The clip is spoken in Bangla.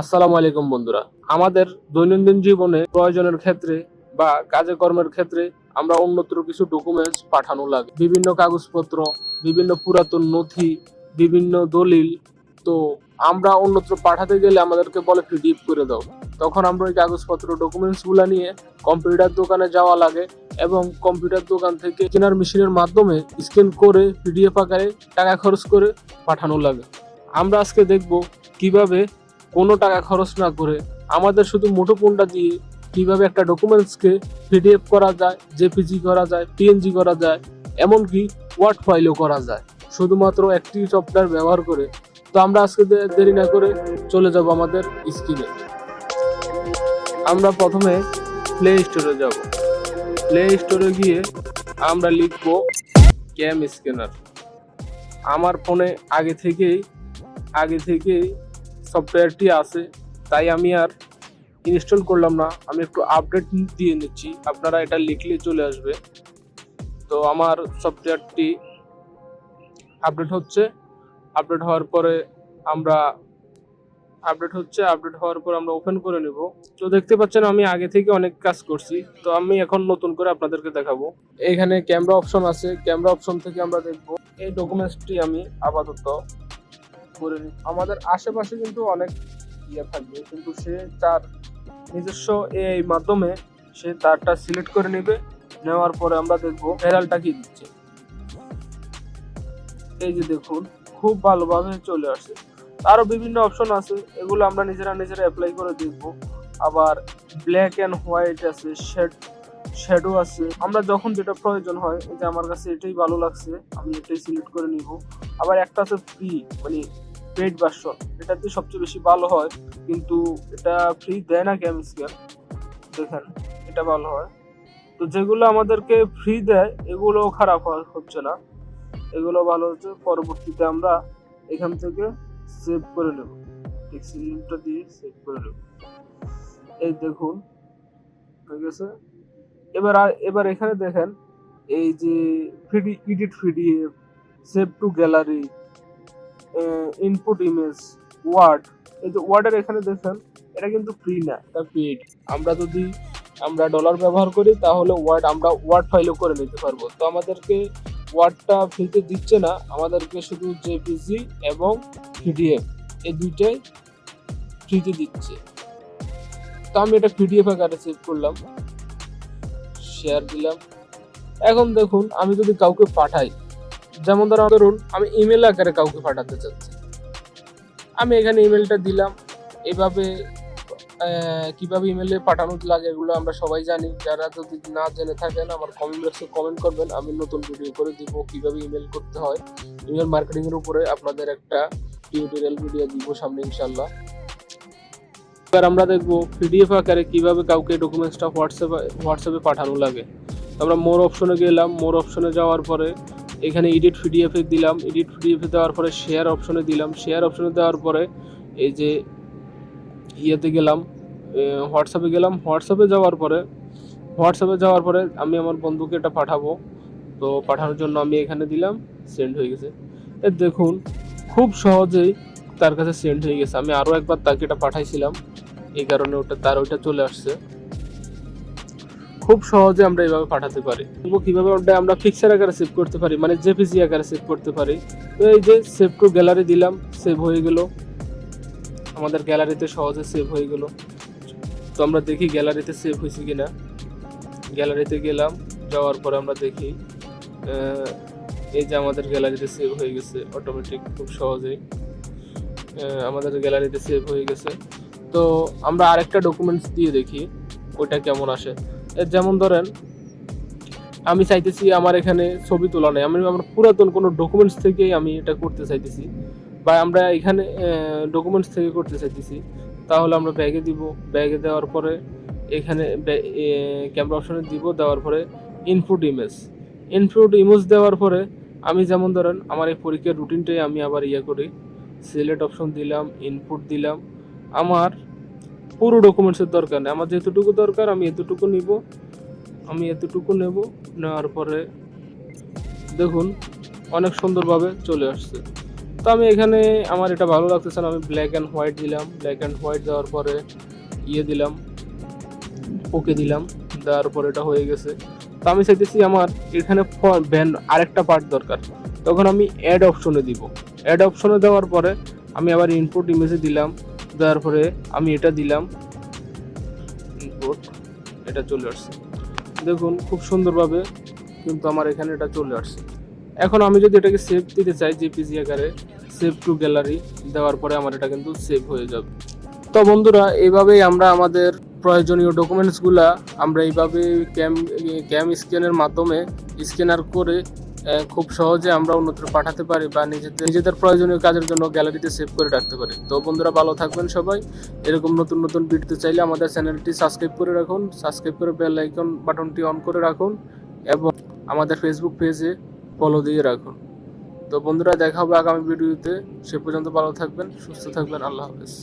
আসসালামু আলাইকুম বন্ধুরা। আমাদের দৈনন্দিন জীবনে প্রয়োজনের ক্ষেত্রে বা কাজে কর্মের ক্ষেত্রে আমরা অন্যত্র কিছু ডকুমেন্টস পাঠানো লাগে। বিভিন্ন কাগজপত্র, বিভিন্ন পুরাতন নথি, বিভিন্ন দলিল। তো আমরা অন্যত্র পাঠাতে গেলে আমাদেরকে বলে পিডিএফ করে দাও। তখন আমরা ওই কাগজপত্র ডকুমেন্টসগুলো নিয়ে কম্পিউটার দোকানে যাওয়া লাগে এবং কম্পিউটার দোকান থেকে কেনার মেশিনের মাধ্যমে স্ক্যান করে পিডিএফ আকারে টাকা খরচ করে পাঠানো লাগে। আমরা আজকে দেখব কীভাবে কোনো টাকা খরচ না করে আমাদের শুধু মুঠোফোনটা দিয়ে কীভাবে একটা ডকুমেন্টসকে পিডিএফ করা যায় জেপিজি করা যায় পিএনজি করা যায়, এমনকি ওয়ার্ড ফাইলও করা যায়। শুধুমাত্র একটি সফটওয়্যার ব্যবহার করে তো আমরা আজকে দেরি না করে চলে যাব আমাদের স্ক্রিনে আমরা প্রথমে প্লে স্টোরে যাব। প্লে স্টোরে গিয়ে আমরা লিখব ক্যাম স্ক্যানার আমার ফোনে আগে থেকেই আগে থেকেই সফটওয়্যারটি আছে, তাই আমি আর ইনস্টল করলাম না। আমি একটু আপডেট দিয়ে নিচ্ছি। আপনারা এটা লিখলে চলে আসবে। তো আমার সফটওয়্যারটি আপডেট হচ্ছে। আপডেট হওয়ার পরে আমরা আপডেট হচ্ছে। আপডেট হওয়ার পর আমরা ওপেন করে নেব। তো দেখতে পাচ্ছেন, আমি আগে থেকে অনেক কাজ করছি। তো আমি এখন নতুন করে আপনাদেরকে দেখাবো। এখানে ক্যামেরা অপশন আছে। ক্যামেরা অপশন থেকে আমরা দেখব। এই ডকুমেন্টসটি আমি আপাতত করে নিই আমাদের আশেপাশে কিন্তু অনেক ইয়ে থাকবে, কিন্তু সে তার নিজস্ব এই মাধ্যমে সে তারটা সিলেক্ট করে নেবে, নেওয়ার পরে আমরা দেখব ফেরালটা কি দিচ্ছে। এই যে দেখুন, খুব ভালোভাবে চলে আসে। আরও বিভিন্ন অপশন আছে, এগুলো আমরা নিজেরা নিজেরা অ্যাপ্লাই করে দেখব। আবার ব্ল্যাক অ্যান্ড হোয়াইট আছে শেড শ্যাডো আছে। আমরা যখন যেটা প্রয়োজন হয় যে আমার কাছে এটাই ভালো লাগছে, আমি এটাই সিলেক্ট করে নিব। আবার একটা আছে ফ্রি মানে পেড ভার্সন এটাতে সবচেয়ে বেশি ভালো হয়, কিন্তু এটা ফ্রি দেয় না ক্যাম স্ক্যান দেখেন, এটা ভালো হয়। তো যেগুলো আমাদেরকে ফ্রি দেয় এগুলো খারাপ হচ্ছে না। এগুলো ভালো হচ্ছে, পরবর্তীতে আমরা এখান থেকে সেভ করে নেব। টেক্সি দিয়ে সেভ করে নেব। এই দেখুন, হয়ে গেছে। এবার এবার এখানে দেখেন, এই যে ফিডি edit PDF save to gallery input image word এই যে ওয়ার্ডের এখানে দেখেন, এটা কিন্তু ফ্রি না, এটা পেড আমরা যদি আমরা ডলার ব্যবহার করি, তাহলে ওয়ার্ড আমরা ওয়ার্ড ফাইলও করে নিতে পারব। তো আমাদেরকে ওয়ার্ডটা ফ্রিতে দিচ্ছে না, আমাদেরকে শুধু জেপিজি এবং পিডিএফ এই দুইটাই ফ্রিতে দিচ্ছে। তো আমি এটা পিডিএফ আকারে সেভ করলাম শেয়ার দিলাম। এখন দেখুন, আমি যদি কাউকে পাঠাই যেমন ধরো, ধরুন, আমি ইমেল আকারে কাউকে পাঠাতে চাচ্ছি। আমি এখানে ইমেলটা দিলাম। এভাবে কীভাবে ইমেলে পাঠানো লাগে এগুলো আমরা সবাই জানি। যারা যদি না জেনে থাকেন, আমার কমেন্ট বক্সে কমেন্ট করবেন। আমি নতুন ভিডিও করে দিব কীভাবে ইমেল করতে হয়। ইমেল মার্কেটিং এর উপরে আপনাদের একটা টিউটোরিয়াল ভিডিও দিব সামনে ইনশাল্লাহ এবার আমরা দেখব পিডিএফ আকারে কীভাবে কাউকে ডকুমেন্টসটা হোয়াটসঅ্যাপে হোয়াটসঅ্যাপে পাঠানো লাগে। আমরা মোর অপশনে গেলাম। মোর অপশনে যাওয়ার পরে এখানে এডিট পিডিএফ দিলাম। এডিট পিডিএফ দেওয়ার পরে শেয়ার অপশনে দিলাম। শেয়ার অপশনে দেওয়ার পরে এই যে ইয়েতে গেলাম হোয়াটসঅ্যাপে গেলাম। হোয়াটসঅ্যাপে যাওয়ার পরে হোয়াটসঅ্যাপে যাওয়ার পরে আমি আমার বন্ধুকে এটা পাঠাবো। তো পাঠানোর জন্য আমি এখানে দিলাম সেন্ড হয়ে গেছে। এ দেখুন, খুব সহজেই তার কাছে সেন্ড হয়ে গেছে। আমি আরও একবার তাকে এটা পাঠাইছিলাম। এই কারণে ওটা, তার ওইটা চলে আসছে। খুব সহজে আমরা এইভাবে পাঠাতে পারি। দেখব কীভাবে ওটা আমরা পিকচার আকারে সেভ করতে পারি মানে জেপিজি আকারে সেভ করতে পারি। তো এই যে সেভ টু গ্যালারি দিলাম সেভ হয়ে গেল। আমাদের গ্যালারিতে সহজে সেভ হয়ে গেল। তো আমরা দেখি গ্যালারিতে সেভ হয়েছে কিনা। গ্যালারিতে গেলাম, যাওয়ার পরে আমরা দেখি এই যে আমাদের গ্যালারিতে সেভ হয়ে গেছে অটোমেটিক খুব সহজেই। আমাদের গ্যালারিতে সেভ হয়ে গেছে। তো আমরা আরেকটা ডকুমেন্টস দিয়ে দেখি, ওইটা কেমন আসে। যেমন ধরেন, আমি চাইতেছি আমার এখানে ছবি তোলা নেই। আমি আমার পুরাতন কোনো ডকুমেন্টস থেকেই আমি এটা করতে চাইতেছি। বা আমরা এখানে ডকুমেন্টস থেকে করতে চাইতেছি। তাহলে আমরা ব্যাগে দিব। ব্যাগে দেওয়ার পরে এখানে ক্যামেরা অপশনে দিব। দেওয়ার পরে ইনপুট ইমেজ ইনপুট ইমেজ দেওয়ার পরে আমি যেমন ধরেন, আমার এই পরীক্ষার রুটিনটাই আমি আবার ইয়ে করি। সিলেক্ট অপশন দিলাম ইনপুট দিলাম। আমার পুরো ডকুমেন্টসের দরকার নেই। আমার যেতটুকু দরকার, আমি এতটুকু নিব। আমি এতটুকু নেব। নেওয়ার পরে দেখুন, অনেক সুন্দরভাবে চলে আসছে। তো আমি এখানে আমার এটা ভালো লাগতেছে না, আমি ব্ল্যাক অ্যান্ড হোয়াইট দিলাম। ব্ল্যাক অ্যান্ড হোয়াইট দেওয়ার পরে ইয়ে দিলাম, ওকে দিলাম। দেওয়ার পরে এটা হয়ে গেছে। তো আমি চাইতেছি আমার এখানে ব্যান আরেকটা পার্ট দরকার। তখন আমি অ্যাড অপশনে দিব। অ্যাড অপশনে দেওয়ার পরে আমি আবার ইনপুট ইমেজে দিলাম। দেওয়ার পরে আমি এটা দিলাম। ইনপুট এটা চলে আসছে। দেখুন, খুব সুন্দরভাবে কিন্তু আমার এখানে এটা চলে আসছে। এখন আমি যদি এটাকে সেভ দিতে চাই জেপিজি আকারে সেভ টু গ্যালারি দেওয়ার পরে আমার এটা কিন্তু সেভ হয়ে যাবে। তো বন্ধুরা, এইভাবেই আমরা আমাদের প্রয়োজনীয় ডকুমেন্টসগুলা আমরা এইভাবে ক্যাম ক্যাম স্ক্যানের মাধ্যমে স্ক্যানার করে খুব সহজে আমরা অন্যত্র পাঠাতে পারি বা নিজেদের নিজেদের প্রয়োজনীয় কাজের জন্য গ্যালারিতে সেভ করে রাখতে পারি। তো বন্ধুরা ভালো থাকবেন সবাই। এরকম নতুন নতুন ভিডিও চাইলে আমাদের চ্যানেলটি সাবস্ক্রাইব করে রাখুন। সাবস্ক্রাইব করে বেল আইকন বাটনটি অন করে রাখুন এবং আমাদের ফেসবুক পেজে ফলো দিয়ে রাখুন। তো বন্ধুরা দেখা হবে আগামী ভিডিওতে সে পর্যন্ত ভালো থাকবেন, সুস্থ থাকবেন। আল্লাহ হাফেজ।